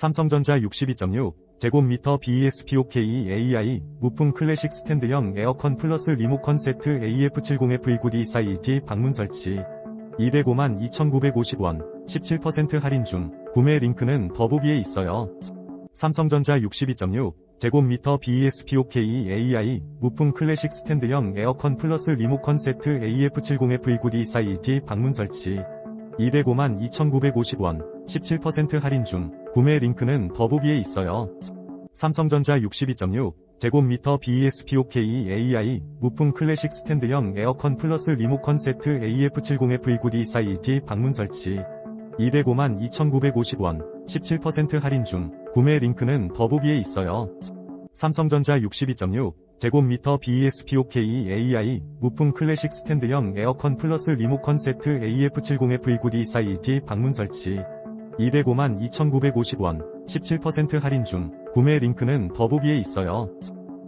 삼성전자 62.6 제곱미터 BESPOK AI 무풍 클래식 스탠드형 에어컨 플러스 리모컨 세트 AF70FV9D 사이트 방문 설치 205만 2,950원 17% 할인 중 구매 링크는 더보기에 있어요. 삼성전자 62.6 제곱미터 BESPOK AI 무풍 클래식 스탠드형 에어컨 플러스 리모컨 세트 AF70FV9D 사이트 방문 설치 205만 2,950원 17% 할인 중 구매 링크는 더보기에 있어요. 삼성전자 62.6 제곱미터 BESPOK AI 무풍 클래식 스탠드형 에어컨 플러스 리모컨 세트 AF70FV9D 사이트 방문 설치 205만 2,950원 17% 할인 중 구매 링크는 더보기에 있어요. 삼성전자 62.6 제곱미터 BESPOK AI 무풍 클래식 스탠드형 에어컨 플러스 리모컨 세트 AF70FV9D 사이트 방문 설치 205만 2,950원 17% 할인 중 구매 링크는 더보기에 있어요.